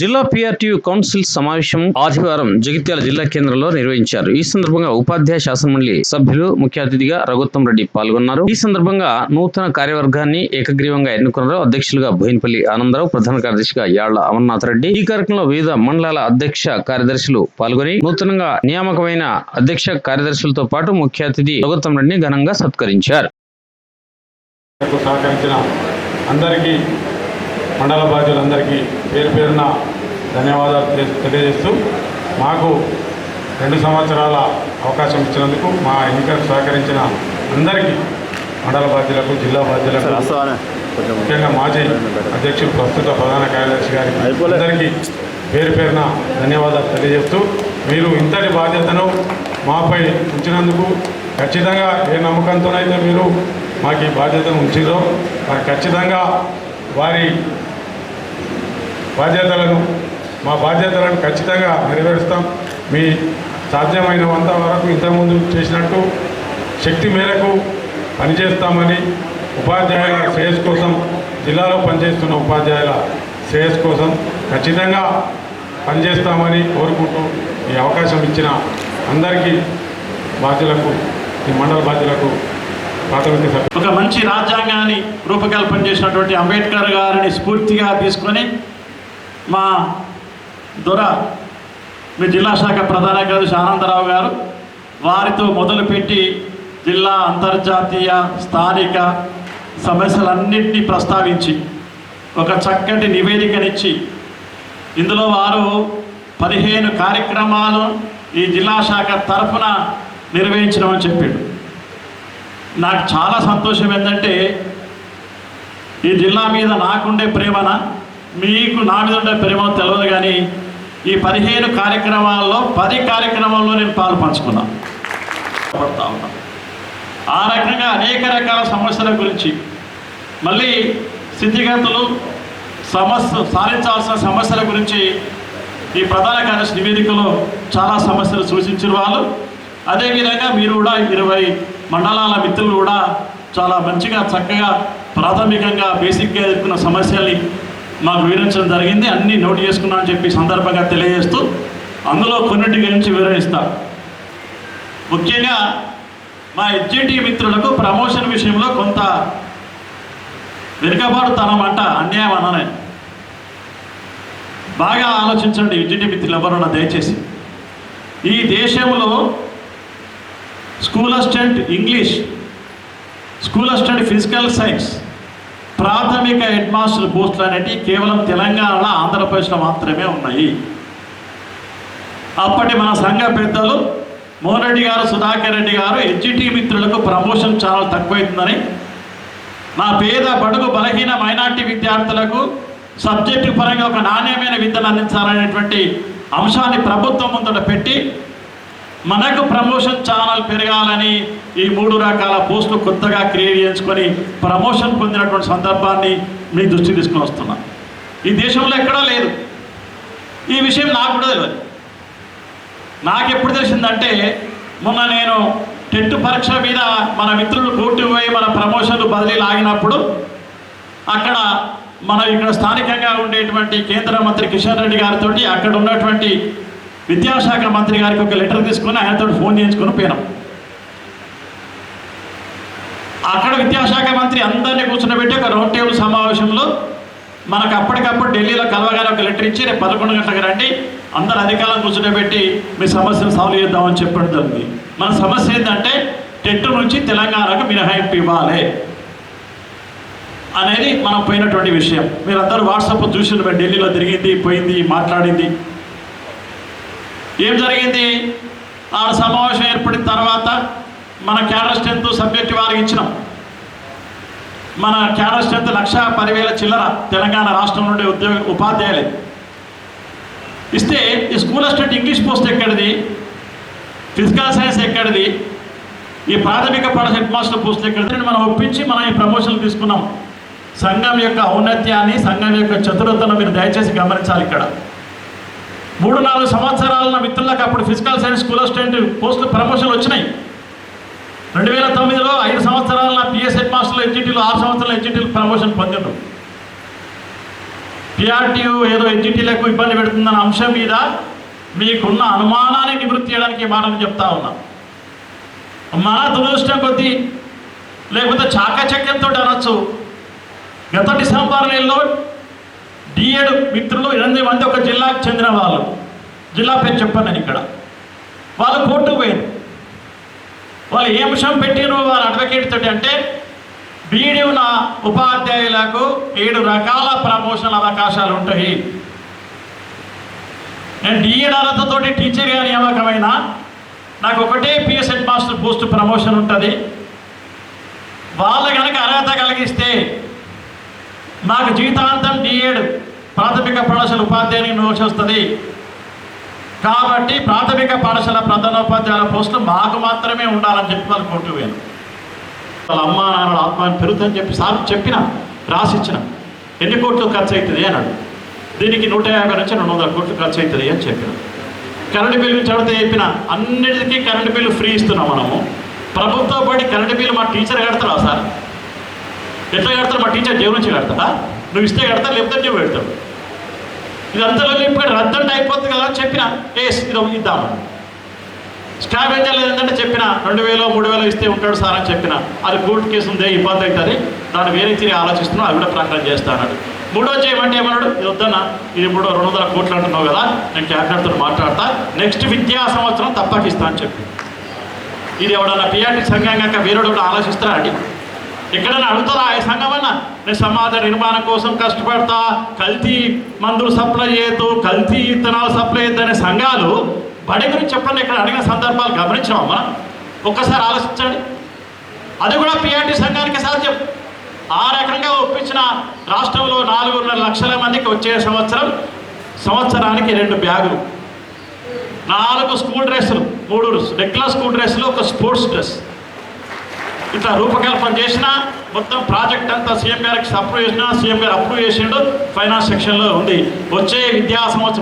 జిల్లా PRTU council సమావేశం ఆదివారం జగిత్యాల జిల్లా కేంద్రంలో నిర్వహించారు. ఈ సందర్భంగా ఉపాధ్యాయ శాసనమండలి సభ్యులు ముఖ్య అతిథిగా రఘుత్తం రెడ్డి పాల్గొన్నారు. ఈ సందర్భంగా నూతన కార్యవర్గాన్ని ఏకగ్రీవంగా ఎన్నుకున్నారు అధ్యక్షులుగా బోయినపల్లి ఆనందరావు ప్రధాన కార్యదర్శిగా యాళ్ళ అమర్నాథ్ రెడ్డి. ఈ కార్యక్రమంలో వివిధ మండలాల అధ్యక్ష కార్యదర్శులు పాల్గొని నూతనంగా నియామకమైన అధ్యక్ష కార్యదర్శులతో పాటు ముఖ్య అతిథి రఘుత్తం రెడ్డిని ఘనంగా సత్కరించారు. సహకరించిన అందరికీ మండల బాధ్యులందరికీ పేరు పేరున ధన్యవాదాలు తెలి- తెలియజేస్తూ మాకు రెండు సంవత్సరాల అవకాశం ఇచ్చినందుకు మా ఎన్నికలకు సహకరించిన అందరికీ మండల బాధ్యులకు జిల్లా బాధ్యులకు ముఖ్యంగా మాజీ అధ్యక్షులు ప్రస్తుత ప్రధాన కార్యదర్శి గారికి అందరికీ పేరు పేరున ధన్యవాదాలు తెలియజేస్తూ మీరు ఇంతటి బాధ్యతను మాపై ఉంచినందుకు ఖచ్చితంగా ఏ నమ్మకంతోనైతే మీరు మాకు ఈ బాధ్యతను ఉంచిరో మరి ఖచ్చితంగా వారి బాధ్యతలను మా బాధ్యతలను ఖచ్చితంగా నెరవేరుస్తాం. మీ సాధ్యమైనంత వరకు ఇంతకుముందు చేసినట్టు శక్తి మేరకు పనిచేస్తామని ఉపాధ్యాయుల శ్రేయస్ కోసం జిల్లాలో పనిచేస్తున్న ఉపాధ్యాయుల శ్రేయస్ కోసం ఖచ్చితంగా పనిచేస్తామని కోరుకుంటూ ఈ అవకాశం ఇచ్చిన అందరికీ బాధ్యులకు ఈ మండల బాధ్యులకు ప్రాథమిక ఒక మంచి రాజ్యాంగాన్ని రూపకల్పన చేసినటువంటి అంబేద్కర్ గారిని స్ఫూర్తిగా తీసుకొని మా దొర మీ జిల్లా శాఖ ప్రధాన కార్యదర్శి ఆనందరావు గారు వారితో మొదలుపెట్టి జిల్లా అంతర్జాతీయ స్థానిక సమస్యలన్నింటినీ ప్రస్తావించి ఒక చక్కటి నివేదికనిచ్చి ఇందులో వారు పదిహేను కార్యక్రమాలు ఈ జిల్లా శాఖ తరఫున నిర్వహించడం చెప్పాడు. నాకు చాలా సంతోషం ఏంటంటే ఈ జిల్లా మీద నాకుండే ప్రేమన? మీకు నా మీద ఉండే ప్రేమ తెలియదు కానీ ఈ పదిహేను కార్యక్రమాల్లో పది కార్యక్రమాల్లో నేను పాల్పంచుకున్నాను పడతా ఉన్నా. ఆ రకంగా అనేక రకాల సమస్యల గురించి మళ్ళీ స్థితిగతులు సమస్య సాధించాల్సిన సమస్యల గురించి ఈ ప్రధాన కార్యదర్శి నివేదికలో చాలా సమస్యలు సూచించిన వాళ్ళు. అదేవిధంగా మీరు కూడా ఇరవై మండలాల మిత్రులు కూడా చాలా మంచిగా చక్కగా ప్రాథమికంగా బేసిక్గా ఎదుర్కొన్న సమస్యల్ని మాకు వివరించడం జరిగింది. అన్నీ నోట్ చేసుకున్నా అని చెప్పి సందర్భంగా తెలియజేస్తూ అందులో కొన్నింటి గురించి వివరిస్తా. ముఖ్యంగా మా ఎడ్జిటి మిత్రులకు ప్రమోషన్ విషయంలో కొంత వెనుకబాటుతనం అంట అన్యాయం అన్నాను బాగా ఆలోచించండి ఎడ్జిటి మిత్రులు ఎవరున్నా దయచేసి. ఈ దేశంలో school assistant English school assistant physical science ప్రాథమిక హెడ్ మాస్టర్ పోస్టులు అనేవి కేవలం తెలంగాణలో ఆంధ్రప్రదేశ్లో మాత్రమే ఉన్నాయి. అప్పటి మన సంఘ పెద్దలు మోహన్ రెడ్డి గారు సుధాకర్ రెడ్డి గారు హెచ్జిటి మిత్రులకు ప్రమోషన్ చాలా తక్కువైతుందని మా పేద బడుగు బలహీన మైనార్టీ విద్యార్థులకు సబ్జెక్టు పరంగా ఒక నాణ్యమైన విద్యను అందించాలనేటువంటి అంశాన్ని ప్రభుత్వం ముందట పెట్టి మనకు ప్రమోషన్ ఛానల్ పెరగాలని ఈ మూడు రకాల పోస్టులు కొత్తగా క్రియేట్ చేసుకొని ప్రమోషన్ పొందినటువంటి సందర్భాన్ని మీ దృష్టి తీసుకొని వస్తున్నా. ఈ దేశంలో ఎక్కడా లేదు. ఈ విషయం నాకు కూడా తెలియదు నాకు ఎప్పుడు తెలిసిందంటే మొన్న నేను టెట్ పరీక్ష మీద మన మిత్రులు కోర్టు పోయి మన ప్రమోషన్లు బదిలీలు ఆగినప్పుడు అక్కడ మనం ఇక్కడ స్థానికంగా ఉండేటువంటి కేంద్ర మంత్రి కిషన్ రెడ్డి గారితో అక్కడ ఉన్నటువంటి విద్యాశాఖ మంత్రి గారికి ఒక లెటర్ తీసుకొని ఆయనతో ఫోన్ చేయించుకొని పోయినాం. అక్కడ విద్యాశాఖ మంత్రి అందరినీ కూర్చున్నబెట్టి ఒక రౌండ్ టేబుల్ సమావేశంలో మనకు అప్పటికప్పుడు ఢిల్లీలో కలవగానే ఒక లెటర్ ఇచ్చి రేపు పదకొండు గంటలకు రండి అందరు అధికారులను కూర్చుండబెట్టి మీ సమస్యను సాల్వ్ చేద్దామని చెప్పడం జరిగింది. మన సమస్య ఏంటంటే టెట్ నుంచి తెలంగాణకు మినహాయింపు ఇవ్వాలి అనేది మనం పోయినటువంటి విషయం. మీరందరూ వాట్సాప్ చూసిన ఢిల్లీలో తిరిగింది పోయింది మాట్లాడింది. ఏం జరిగింది? ఆ సమావేశం ఏర్పడిన తర్వాత మన క్యాడర్ స్ట్రెంత్ సబ్జెక్ట్ వారికి ఇచ్చినాం. మన క్యాడర్ స్ట్రెంత్ లక్ష పదివేల చిల్లర తెలంగాణ రాష్ట్రం నుండి ఉద్యోగ ఉపాధ్యాయులే. ఇస్తే ఈ స్కూల్ అసిస్టెంట్ ఇంగ్లీష్ పోస్ట్ ఎక్కడిది? ఫిజికల్ సైన్స్ ఎక్కడిది? ఈ ప్రాథమిక పాఠ హెడ్ మాస్టర్ పోస్ట్ ఎక్కడిది? మనం ఒప్పించి మనం ఈ ప్రమోషన్లు తీసుకున్నాం. సంఘం యొక్క ఔన్నత్యాన్ని సంఘం యొక్క చతురతను మీరు దయచేసి గమనించాలి ఇక్కడ. మూడు నాలుగు సంవత్సరాల మిత్రులకు అప్పుడు ఫిజికల్ సైన్స్ స్కూల్ అసిస్టెంట్ పోస్టులు ప్రమోషన్లు వచ్చినాయి. రెండు వేల తొమ్మిదిలో ఐదు సంవత్సరాల పిఎస్ హెడ్ మాస్టర్లు హెచ్జిటీలు ఆరు సంవత్సరాలు హెచ్జిటీలు ప్రమోషన్ పొందిండ్రు. పిఆర్టీయు ఏదో హెచ్జిటీలకు ఇబ్బంది పెడుతుందన్న అంశం మీద మీకున్న అనుమానాన్ని నివృత్తి చేయడానికి మాటలు చెప్తా ఉన్నా. మన దురదృష్టం కొద్దీ లేకపోతే చాకచక్యంతో అనొచ్చు. గత డిసెంబర్ నెలలో డిఏడు మిత్రులు ఎనిమిది మంది ఒక జిల్లాకు చెందిన వాళ్ళు. జిల్లా పేరు చెప్పాను నేను ఇక్కడ. వాళ్ళు కోర్టుకు పోయారు వాళ్ళు ఏ అంశం పెట్టిరు వారు అడ్వకేట్ తోటి అంటే బీడీ నా ఉపాధ్యాయులకు ఏడు రకాల ప్రమోషన్ అవకాశాలు ఉంటాయి. నేను డిఎడ్ అర్హతతోటి టీచర్గా నియామకమైన నాకు ఒకటే PS head master post promotion ఉంటుంది. వాళ్ళ కనుక అర్హత కలిగిస్తే నాకు జీవితాంతం డిఎడ్ ప్రాథమిక పాఠశాల ఉపాధ్యాయునికి నోట్స్ వస్తుంది. కాబట్టి ప్రాథమిక పాఠశాల ప్రధానోపాధ్యాయుల పోస్టులు మాకు మాత్రమే ఉండాలని చెప్పి వాళ్ళు కొట్టు వేను వాళ్ళ అమ్మ నాన్న ఆత్మాన్ని పెరుగుతుందని చెప్పి సార్ చెప్పిన రాసిచ్చిన. ఎన్ని కోట్లు ఖర్చు అవుతుంది అన్నాడు. దీనికి నూట యాభై నుంచి రెండు వందల కోట్లు ఖర్చు అవుతుంది అని చెప్పిన. కరెంటు బిల్లు చదివితే చెప్పిన అన్నిటికీ కరెంటు బిల్లు ఫ్రీ ఇస్తున్నాం మనము. ప్రభుత్వ బడి కరెంటు బిల్లు మా టీచర్ కడతారా సార్? ఎట్లా కడతారు మా టీచర్ జేబు నుంచి కడతారా నువ్వు ఇస్తే కడతా లేకపోతే నువ్వు పెడతావు ఇదంతా చెప్పాడు రద్దంటే అయిపోతుంది కదా అని చెప్పిన ఏస్ ఇది ఏం చేయలేదు ఏంటంటే చెప్పిన రెండు వేలు మూడు వేలు ఇస్తే ఉంటాడు సార్ అని చెప్పిన. అది కోర్టు కేసు ఉంది ఇబ్బంది అవుతుంది. దాన్ని వేరే తిరిగి ఆలోచిస్తున్నాం అది కూడా ప్రకటన చేస్తా మూడో చేయమంటే ఏమన్నాడు ఇది వద్దన్నా ఇది మూడో రెండు వందల కోట్లు అంటున్నావు కదా నేను క్యాబినెట్తో మాట్లాడతా నెక్స్ట్ విద్యా సంవత్సరం తప్పకిస్తా అని చెప్పి. ఇది ఎవడన్నా పిఆర్టీ సంఘం కాక వేరేడు ఆలోచిస్తారా అండి? ఎక్కడైనా అడుగుతారా ఆ సంఘమన్నా నేను సమాజ నిర్మాణం కోసం కష్టపడతా కల్తీ మందులు సప్లై చేయొద్దు కల్తీ విత్తనాలు సప్లై చేయొద్దు అనే సంఘాలు బడి గురించి చెప్పండి ఇక్కడ అడిగిన సందర్భాలు గమనించామా మనం? ఒక్కసారి ఆలోచించండి. అది కూడా పిఆర్టీ సంఘానికి సాధ్యం. ఆ రకంగా ఒప్పించిన రాష్ట్రంలో నాలుగున్నర లక్షల మందికి వచ్చే సంవత్సరం సంవత్సరానికి రెండు బ్యాగులు. నాలుగు స్కూల్ డ్రెస్సులు మూడు రెగ్యులర్ స్కూల్ డ్రెస్సులు ఒక స్పోర్ట్స్ డ్రెస్. ఇట్లా రూపకల్పన చేసిన మొత్తం ప్రాజెక్ట్ అంతా సీఎం గారికి అప్రూవ్ చేసిన సీఎం గారు అప్రూవ్ చేసిండు ఫైనాన్స్ సెక్షన్లో ఉంది. వచ్చే విద్యా సంవత్సరం